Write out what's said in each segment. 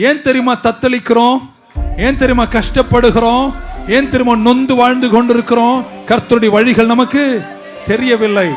ஏன் தெரியுமா தத்தளிக்கிறோம்? ஏன் தெரியுமா கஷ்டப்படுகிறோம்? ஏன் தெரியுமா நொந்து வாழ்ந்து கொண்டிருக்கிறோம்? கர்த்தருடைய வழிகள் நமக்கு தெரியவில்லை.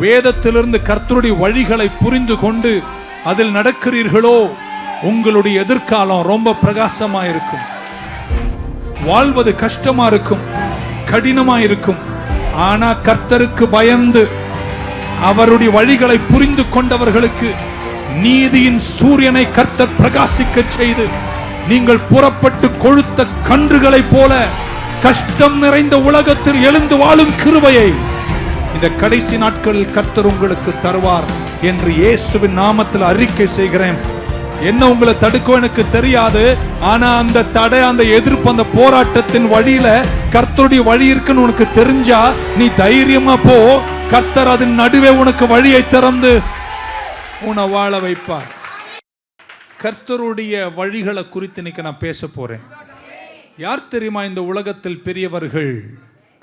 வேதத்திலிருந்து கர்த்தருடைய வழிகளை புரிந்து கொண்டு அதில் நடக்கிறீர்களோ? உங்களுடைய எதிர்காலம் ரொம்ப பிரகாசமா இருக்கும். வாழ்வது கஷ்டமா இருக்கும். கடினமா இருக்கும். ஆனா கர்த்தருக்கு பயந்து அவருடைய வழிகளை புரிந்து கொண்டவர்களுக்கு நீதியின் சூரியனை கர்த்தர் பிரகாசிக்க செய்து நீங்கள் புறப்பட்டு கொழுத்த கன்றுகளைப் போல கஷ்டம் நிறைந்த உலகத்தில் எழுந்து வாழும் கிருபையை இந்த கடைசி நாட்களில் கர்த்தர் உங்களுக்கு தருவார் என்று இயேசுவின் நாமத்தில் அறிக்கை செய்கிறேன். என்ன உங்களை தடுக்கும் எனக்கு தெரியாது. ஆனா அந்த தடை அந்த எதிர்ப்பு அந்த போராட்டத்தின் வழியில கர்த்தருடைய வழி இருக்குன்னு உனக்கு தெரிஞ்சா நீ தைரியமா போ. கர்த்தர் அதன் நடுவே உனக்கு வழியை திறந்து உன வாழ வைப்பார். கர்த்தருடைய வழிகளை குறித்து இன்னைக்கு நான் பேச போறேன். யார் தெரியுமா இந்த உலகத்தில் பெரியவர்கள்?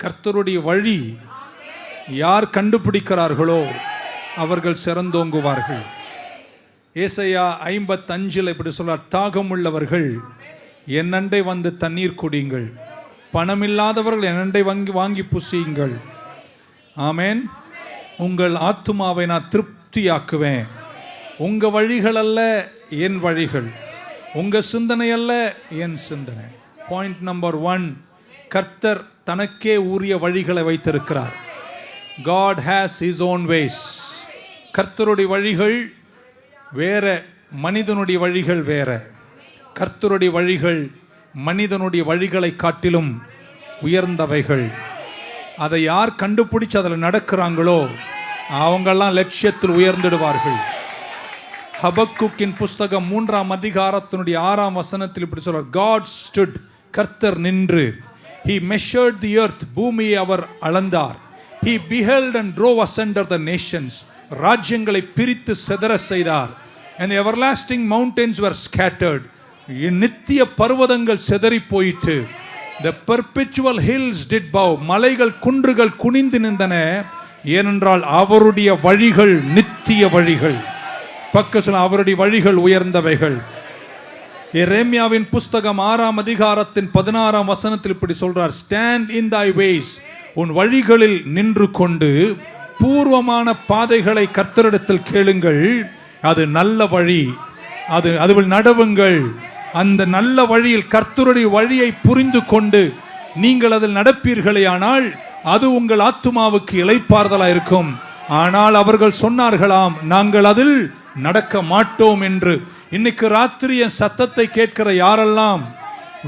கர்த்தருடைய வழி யார் கண்டுபிடிக்கிறார்களோ அவர்கள் சிறந்தோங்குவார்கள். ஏசையா ஐம்பத்தஞ்சில் இப்படி சொல்றார் தாகம் உள்ளவர்கள் என்னண்டை வந்து தண்ணீர் குடியுங்கள். பணமில்லாதவர்கள் என்னண்டை வாங்கி வாங்கி புசியுங்கள். ஆமேன். உங்கள் ஆத்துமாவை நான் திருப்தியாக்குவேன். உங்க வழிகள் அல்ல என் வழிகள். உங்க சிந்தனை அல்ல என் சிந்தனை. பாயிண்ட் நம்பர் ஒன் கர்த்தர் தனக்கே உரிய வழிகளை வைத்திருக்கிறார். God has his own ways கர்த்தருடைய வழிகள் வேற மனிதனுடைய வழிகள் வேற. கர்த்தருடைய வழிகள் மனிதனுடைய வழிகளை காட்டிலும் உயர்ந்தவைகள். அதை யார் கண்டுபிடிச்சு அதில் நடக்கிறாங்களோ அவங்கெல்லாம் லட்சியத்தில் உயர்ந்துடுவார்கள். ஹபக்குக்கின் புஸ்தகம் மூன்றாம் அதிகாரத்தினுடைய ஆறாம் வசனத்தில் இப்படி சொல்றார். காட் ஸ்டுட் கர்த்தர் நின்று. ஹி மெஷர்ட் தி எர்த் பூமியை அவர் அளந்தார். He beheld and drove asunder the nations ராஜ்யங்களை பிரித்து செதற செய்தார். And everlasting mountains were scattered. நித்திய பர்வதங்கள் செதறி போயிற்று. The perpetual hills did bow மலைகள் குன்றுகள் குனிந்து நின்றன. ஏனென்றால் அவருடைய வழிகள் நித்திய வழிகள். பக்கத்தில் அவருடைய வழிகள் உயர்ந்தவைகள். எரேமியாவின் புஸ்தகம் ஆறாம் அதிகாரத்தின் பதினாறாம் வசனத்தில் இப்படி சொல்றார் ஸ்டாண்ட் இன் தை வேஸ் உன் வழிகளில் நின்று கொண்டு பூர்வமான பாதைகளை கர்த்தரிடத்தில் கேளுங்கள். அது நல்ல வழி. அது அதுவில் நடவுங்கள். அந்த நல்ல வழியில் கர்த்தருடைய வழியை புரிந்து கொண்டு நீங்கள் அதில் நடப்பீர்களே ஆனால் அது உங்கள் ஆத்துமாவுக்கு இளைப்பாறுதலா இருக்கும். ஆனால் அவர்கள் சொன்னார்களாம் நாங்கள் அதில் நடக்க மாட்டோம் என்று. இன்னைக்கு ராத்திரி என் சத்தத்தை கேட்கிற யாரெல்லாம்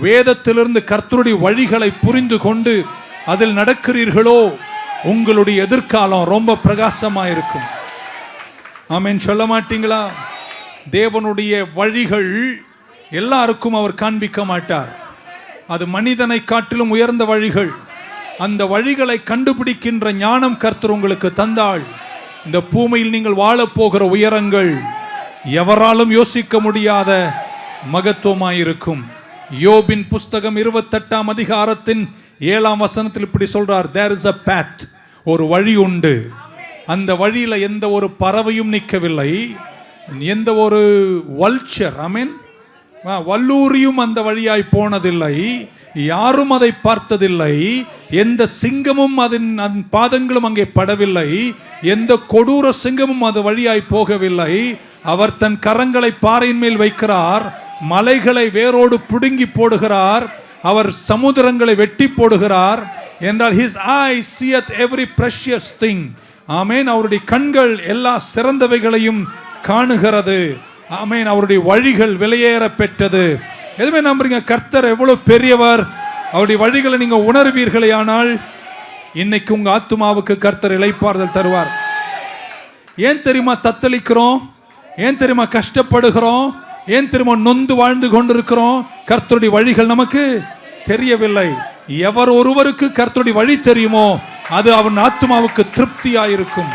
வேதத்திலிருந்து கர்த்தருடைய வழிகளை புரிந்து கொண்டு அதில் நடக்கிறீர்களோ உங்களுடைய எதிர்காலம் ரொம்ப பிரகாசமாக இருக்கும். ஆமேன். சொல்ல மாட்டீங்களா? தேவனுடைய வழிகள் எல்லாருக்கும் அவர் காண்பிக்க மாட்டார். அது மனிதனை காட்டிலும் உயர்ந்த வழிகள். அந்த வழிகளை கண்டுபிடிக்கின்ற ஞானம் கர்த்தர் உங்களுக்கு தந்தாள் இந்த பூமியில் நீங்கள் வாழப் போகிற உயரங்கள் எவராலும் யோசிக்க முடியாத மகத்துவமாயிருக்கும். யோபின் புஸ்தகம் இருபத்தெட்டாம் அதிகாரத்தின் ஏழாம் வசனத்தில் இப்படி சொல்றார் தேர் இஸ் அ பேத் ஒரு வழி உண்டு. அந்த வழியில் எந்த ஒரு பறவையும் நிற்கவில்லை. எந்த ஒரு வல்ச்சர் ஐ மீன் வல்லூரியும் அந்த வழியாய் போனதில்லை. யாரும் அதை பார்த்ததில்லை. எந்த சிங்கமும் அதன் அதன் பாதங்களும் அங்கே படவில்லை. எந்த கொடூர சிங்கமும் அது வழியாய் போகவில்லை. அவர் தன் கரங்களை பாறையின் மேல் வைக்கிறார். மலைகளை வேரோடு பிடுங்கி போடுகிறார். அவர் சமுத்திரங்களை வெட்டி போடுகிறார். என்றால் his eye seeth every precious thing amen. அவருடைய கண்கள் எல்லா சிறந்தவைகளையும் காணுகிறது. ஆமேன். அவருடைய வழிகள் விலையேற பெற்றது. எதுவுமே நம்புறீங்க? கர்த்தர் எவ்வளவு பெரியவர். அவருடைய வழிகளை நீங்க உணர்வீர்களே ஆனால் இன்னைக்கு உங்க ஆத்துமாவுக்கு கர்த்தர் இழைப்பார்தல் தருவார். ஏன் தெரியுமா தத்தளிக்கிறோம்? ஏன் தெரியுமா கஷ்டப்படுகிறோம்? ஏன் தெரியுமா நொந்து வாழ்ந்து கொண்டிருக்கிறோம்? கர்த்தருடைய வழிகள் நமக்கு தெரியவில்லை. எவர் ஒருவருக்கு கர்த்தருடைய வழி தெரியுமோ அது அவன் ஆத்மாவுக்கு திருப்தியாயிருக்கும்.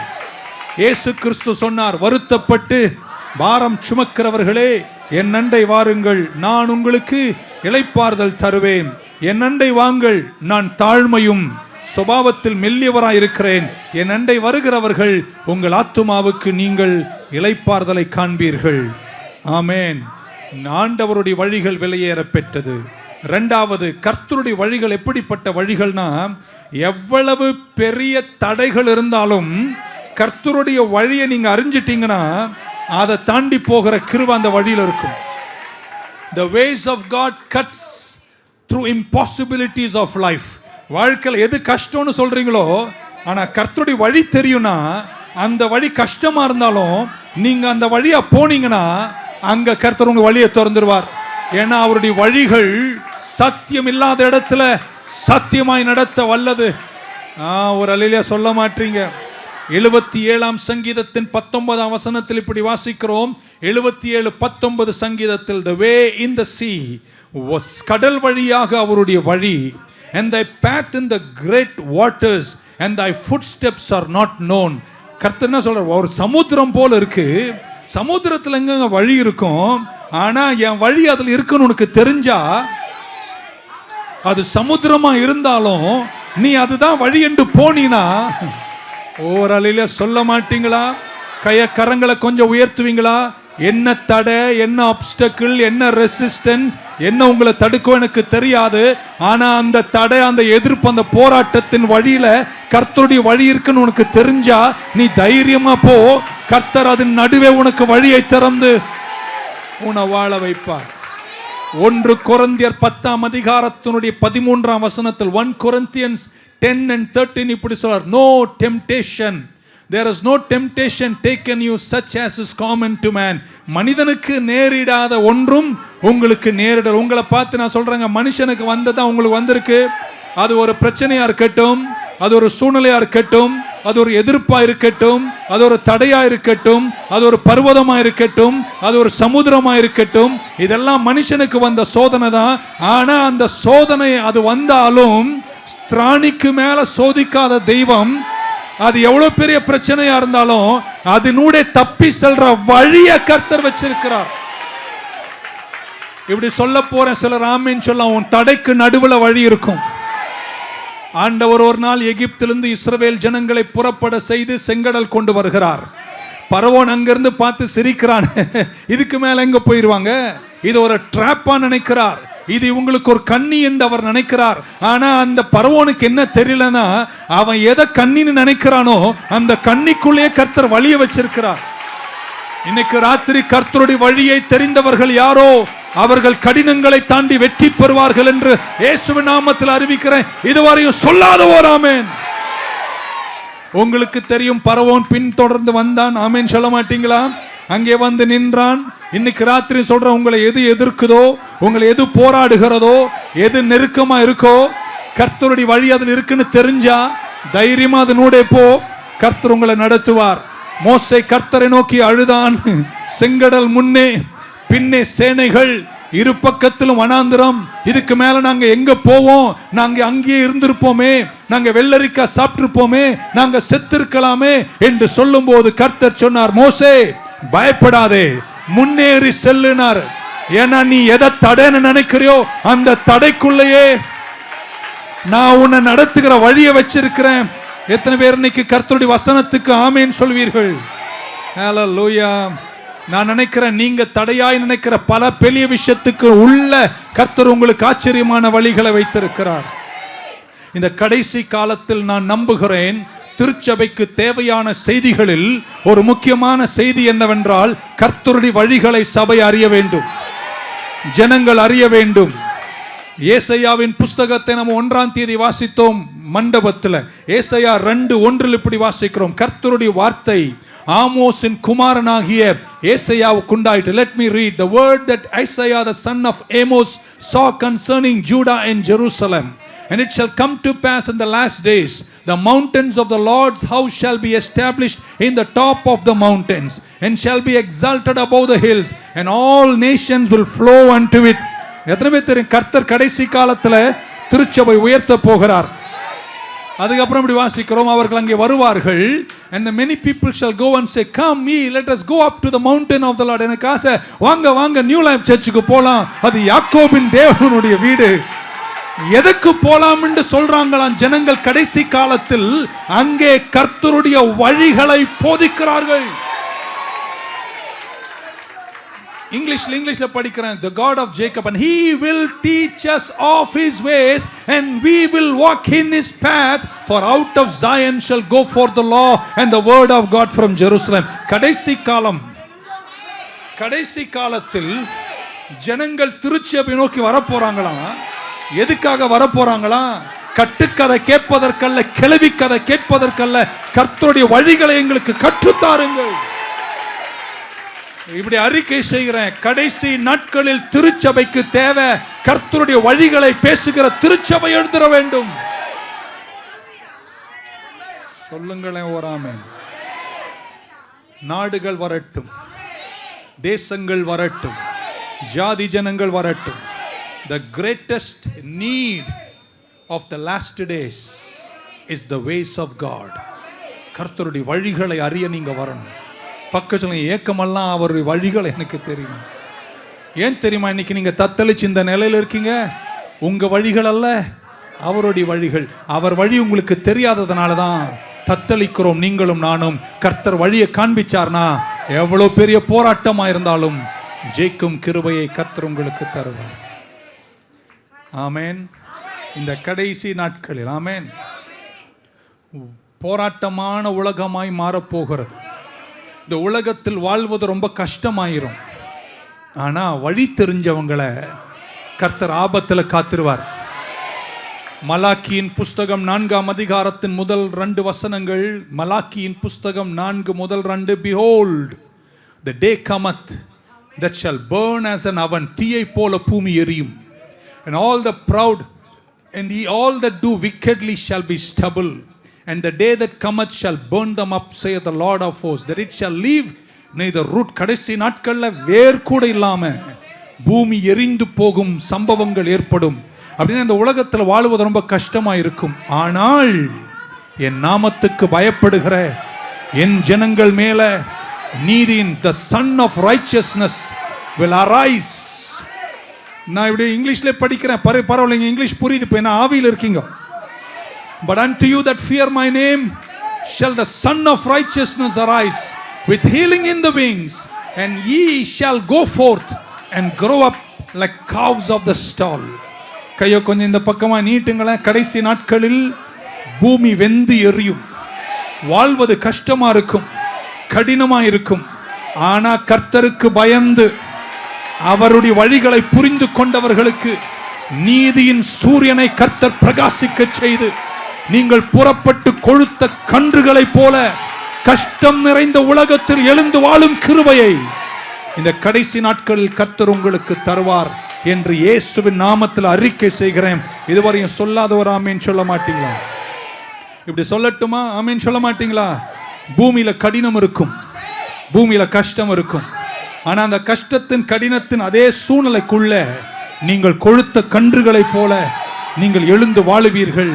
இயேசு கிறிஸ்து சொன்னார் வருத்தப்பட்டு பாரம் சுமக்கிறவர்களே என் நண்டை வாருங்கள் நான் உங்களுக்கு இளைப்பாறுதல் தருவேன். என் நண்டை வாங்கள் நான் தாழ்மையும் சுபாவத்தில் மெல்லியவராய் இருக்கிறேன் என் அண்டை வருகிறவர்கள் உங்கள் ஆத்துமாவுக்கு நீங்கள் இளைப்பாறுதலை காண்பீர்கள். ஆமேன். ஆண்டவருடைய வழிகள் விலையேற பெற்றது. ரெண்டாவது கர்த்தருடைய வழிகள் எப்படிப்பட்ட வழிகள்னா எவ்வளவு பெரிய தடைகள் இருந்தாலும் கர்த்தருடைய வழியை நீங்கள் அறிஞ்சிட்டீங்கன்னா அதை தாண்டி போகிற கிருவ அந்த வழியில் இருக்கும். The ways of God cuts through impossibilities of life வாழ்க்கையில் எது கஷ்டம்னு சொல்கிறீங்களோ ஆனால் கர்த்தருடைய வழி தெரியும்னா அந்த வழி கஷ்டமாக இருந்தாலும் நீங்கள் அந்த வழியாக போனீங்கன்னா அங்கே கர்த்தர் உங்கள் வழியை திறந்துருவார். ஏன்னா அவருடைய வழிகள் சத்தியம் இல்லாத இடத்துல சத்தியமாய் நடத்த வல்லது. ஒரு அலையில சொல்ல மாட்டீங்க. எழுபத்தி ஏழாம் சங்கீதத்தின் பத்தொன்பதாம் வசனத்தில் இப்படி வாசிக்கிறோம். எழுபத்தி ஏழு பத்தொன்பது சங்கீதத்தில் த வே இன் த சி கடல் வழியாக அவருடைய வழி and I path in the great waters and I footsteps are not known கர்த்தர் என்ன சொல்றார்? ஒரு சமுத்திரம் போல இருக்கு. சமுத்திரத்தில் எங்க வழி இருக்கும்? ஆனா என் வழி அதில் இருக்குன்னு உனக்கு தெரிஞ்சா அது சமுத்திரமா இருந்தாலும் நீ அதுதான் வழி என்று ஓர் ஓரளில சொல்ல மாட்டீங்களா? கைய கரங்களை கொஞ்சம் உயர்த்துவீங்களா? என்ன தடை என்ன அப்டக்கிள் என்ன ரெசிஸ்டன்ஸ் என்ன உங்களை தடுக்கும் எனக்கு தெரியாது. ஆனா அந்த தடை அந்த எதிர்ப்பு அந்த போராட்டத்தின் வழியில கர்த்தருடைய வழி இருக்குன்னு உனக்கு தெரிஞ்சா நீ தைரியமா போ. கர்த்தர் அதன் நடுவே உனக்கு வழியை திறந்து உன்னை வாழ வைப்பார். ஒன்று கொரந்தியர் பத்தாம் அதிகாரத்தினுடைய பதிமூன்றாம் வசனத்தில் one Corinthians ten and thirteen இப்படி சொல்றார். No temptation there is no temptation taken you such as is common to man மனிதனுக்கு நேரிடாத ஒன்றும் உங்களுக்கு நேரிட உங்களை பார்த்து நான் சொல்றேங்க மனுஷனுக்கு வந்ததா உங்களுக்கு வந்திருக்கு. அது ஒரு பிரச்சனையா இருக்கட்டும் அது ஒரு சூழ்நிலையா இருக்கட்டும் அது ஒரு எதிர்ப்பா இருக்கட்டும் அது ஒரு தடையா இருக்கட்டும் அது ஒரு பர்வதமா இருக்கட்டும் அது ஒரு சமுத்திரமா இருக்கட்டும். இதெல்லாம் மனுஷனுக்கு வந்த சோதனை தான் ஆனா அந்த சோதனை அது வந்தாலும் திராணிக்கு மேல சோதிக்காத தெய்வம் அது எவ்வளவு பெரிய பிரச்சனையா இருந்தாலும் அதனூடே தப்பி செல்ற வழிய கர்த்தர் வச்சிருக்கிறார். இப்படி சொல்ல போறேன் சிலர் ஆமேன்னு சொல்லலாம் உன் தடைக்கு நடுவுல வழி இருக்கும். ஆண்டவர் ஒரு நாள் எகிப்திலிருந்து இஸ்ரவேல் ஜனங்களை புறப்பட செய்து செங்கடல் கொண்டு வருகிறார். பரவோன் அங்கிருந்து பார்த்து சிரிக்கிறான். இதுக்கு மேல எங்க போயிருவாங்க? இது ஒரு ட்ராப்பா நினைக்கிறார். இது இவங்களுக்கு ஒரு கண்ணி என்று அவர் நினைக்கிறார். ஆனா அந்த பரவோனுக்கு என்ன தெரியலனா அவன் எதை கண்ணின்னு நினைக்கிறானோ அந்த கண்ணிக்குள்ளேயே கர்த்தர் வழிய வச்சிருக்கிறார். இன்னைக்கு ராத்திரி கர்த்தருடைய வழியை தெரிந்தவர்கள் யாரோ அவர்கள் கடினங்களை தாண்டி வெற்றி பெறுவார்கள் என்று இயேசுவின் நாமத்தில் அறிவிக்கிறேன். இதுவரையும் சொல்லாத ஓராமேன் உங்களுக்கு தெரியும் பரவோன் பின் தொடர்ந்து வந்தான். ஆமேன். சொல்ல மாட்டீங்களா? அங்கே வந்து நின்றான். இன்னைக்கு ராத்திரி சொல்ற உங்களை எது எதிர்க்குதோ உங்களை எது போராடுகிறதோ எது நெருக்கமா இருக்கோ கர்த்தருடைய வழி அதில் இருக்குன்னு தெரிஞ்சா தைரியமா அதனூடே போ. கர்த்தர் உங்களை நடத்துவார். மோசை கர்த்தரை நோக்கி அழுதான். செங்கடல் முன்னே பின்னே சேனைகள் இரு பக்கத்திலும் வனாந்திரம். இதுக்கு மேல நாங்க எங்க போவோம்? நாங்க அங்கேயே இருந்திருப்போமே. நாங்க வெள்ளரிக்காய் சாப்பிட்டிருப்போமே. நாங்க செத்திருக்கலாமே என்று சொல்லும்போது கர்த்தர் சொன்னார் மோசே பயப்படாதே. முன்னேறி செல்லுனார். ஏன்னா நீ எதை தடைன்னு நினைக்கிறியோ அந்த தடைக்குள்ளேயே நான் உன்னை நடத்துகிற வழியை வச்சிருக்கிறேன். எத்தனை பேர் இன்னைக்கு கர்த்தருடைய வசனத்துக்கு ஆமேன்னு சொல்வீர்கள்? ஹalleluya நான் நினைக்கிறேன் நீங்க தடையாய் நினைக்கிற பல பெரிய விஷயத்துக்கு உள்ள கர்த்தர் உங்களுக்கு ஆச்சரியமான வழிகளை வைத்திருக்கிறார். இந்த கடைசி காலத்தில் நான் நம்புகிறேன் திருச்சபைக்கு தேவையான செய்திகளில் ஒரு முக்கியமான செய்தி என்னவென்றால் கர்த்தருடைய வழிகளை சபை அறிய வேண்டும். ஜனங்கள் அறிய வேண்டும். ஏசையாவின் புஸ்தகத்தை நம்ம ஒன்றாம் தேதி வாசித்தோம் மண்டபத்தில். ஏசையா ரெண்டு ஒன்றில் இப்படி வாசிக்கிறோம். கர்த்தருடைய வார்த்தை ஆமோஸின் குமாரனாகிய ஏசையாவுக்கு உண்டாயிட்டு let me read the word that Isaiah the son of Amos saw concerning Judah and Jerusalem And it shall come to pass in the last days, the mountains of the Lord's house shall be established in the top of the mountains, and shall be exalted above the hills, and all nations will flow unto it. எத்தனை பேர் தெரியும் கர்த்தர் கடைசி காலத்தில் திருச்சபை உயர்த்த போகிறார் அதுக்கப்புறம் இப்படி வாசிக்கிறோம் அவர்கள் அங்கே வருவார்கள் and the many people shall go and say come me let us go up to the mountain of the lord எனக்கு ஆசை வாங்க வாங்க நியூ லைஃப் சர்ச்சுக்கு போலாம் அது யாக்கோபின் தேவனுடைய வீடு எதுக்கு போலாம் என்று சொல்றாங்களாம் ஜனங்கள் கடைசி காலத்தில் அங்கே கர்த்தருடைய வழிகளை போதிக்கிறார்கள் இங்கிலீஷ்ல இங்கிலீஷ்ல படிக்கிறேன் the god of jacob and he will teach us of his ways and we will walk in his paths for out of zion shall go forth the law and the word of god from jerusalem கடைசி காலம் கடைசி காலத்தில் ஜனங்கள் திருச்சபை நோக்கி வர வரப்போறாங்களாம் எதுக்காக வரப்போறாங்களா? கட்டுக்கதை கேட்பதற்கல்ல கிளவி கதை கேட்பதற்கல்ல கர்த்தருடைய வழிகளை எங்களுக்கு கற்றுத்தாருங்கள். இப்படி அறிக்கை செய்கிறேன். கடைசி நாட்களில் திருச்சபைக்கு தேவை கர்த்தருடைய வழிகளை பேசுகிற திருச்சபை எழுந்திர வேண்டும். சொல்லுங்களேன் ஓராமே நாடுகள் வரட்டும். தேசங்கள் வரட்டும். ஜாதி ஜனங்கள் வரட்டும். The greatest need of the last days is the ways of God கர்த்தருடைய வழிகளை அறிய நீங்கள் வரணும். பக்கத்தில் ஏக்கமெல்லாம் அவருடைய வழிகள் எனக்கு தெரியும். ஏன் தெரியுமா இன்னைக்கு நீங்கள் தத்தளிச்சு இந்த நிலையில் இருக்கீங்க? உங்கள் வழிகள் அல்ல அவருடைய வழிகள். அவர் வழி உங்களுக்கு தெரியாததுனால தான் தத்தளிக்கிறோம். நீங்களும் நானும் கர்த்தர் வழியை காண்பிச்சார்னா எவ்வளோ பெரிய போராட்டமாக இருந்தாலும் ஜெயிக்கும் கிருபையை கர்த்தர் உங்களுக்கு தருவார். ஆமேன். இந்த கடைசி நாட்களில் ஆமேன். போராட்டமான உலகமாய் மாறப்போகிறது. இந்த உலகத்தில் வாழ்வது ரொம்ப கஷ்டமாயிரும். ஆனால் வழி தெரிஞ்சவங்களை கர்த்தர் ஆபத்தில் காத்திருவார். மலாக்கியின் புஸ்தகம் நான்காம் அதிகாரத்தின் முதல் ரெண்டு வசனங்கள் மலாக்கியின் புஸ்தகம் நான்கு முதல் ரெண்டு behold the day cometh that shall burn as an oven தீயை போல பூமி எரியும். And all the proud and ye all that do wickedly shall be stubble and the day that cometh shall burn them up saith the lord of hosts that it shall leave neither root கடைசி நாட்கள்ல வேர் கூட இல்லாம பூமி எரிந்து போகும் சம்பவங்கள் ஏற்படும் அப்படின்னு இந்த உலகத்துல வாழுவது ரொம்ப கஷ்டமா இருக்கும் ஆனால் என் நாமத்துக்கு பயப்படுகிற என் ஜனங்கள் மேல நீதியின் the son of righteousness will arise நான் இப்படி இங்கிலீஷ்ல படிக்கிறேன். பரவ பரவாயில்லைங்க இங்கிலீஷ் புரியுது. இப்போ என்ன ஆவியில் இருக்கீங்க? But unto you that fear my name shall the son of righteousness arise with healing in the wings and ye shall go forth and grow up like calves of the stall கையை கொஞ்சம் இந்த பக்கமாக நீட்டுங்களேன். கடைசி நாட்களில் பூமி வெந்து எரியும். வாழ்வது கஷ்டமாக இருக்கும். கடினமாக இருக்கும். ஆனால் கர்த்தருக்கு பயந்து அவருடைய வழிகளை புரிந்து கொண்டவர்களுக்கு நீதியின் சூரியனை கர்த்தர் பிரகாசிக்க செய்து நீங்கள் புறப்பட்டு கொழுத்த கன்றுகளைப் போல கஷ்டம் நிறைந்த உலகத்தில் எழுந்து வாழும் கிருபையை இந்த கடைசி நாட்களில் கர்த்தர் உங்களுக்கு தருவார் என்று இயேசுவின் நாமத்தில் அறிக்கை செய்கிறேன். இதுவரையும் சொல்லாதவர் ஆமேன்னு சொல்ல மாட்டீங்களா? இப்படி சொல்லட்டுமா? ஆமீன் சொல்ல மாட்டீங்களா? பூமியில கடினம் இருக்கும். பூமியில கஷ்டம் இருக்கும். ஆனா அந்த கஷ்டத்தின் கடினத்தின் அதே சூழ்நிலைக்குள்ள நீங்கள் கொழுத்த கன்றுகளைப் போல நீங்கள் எழுந்து வாழுவீர்கள்.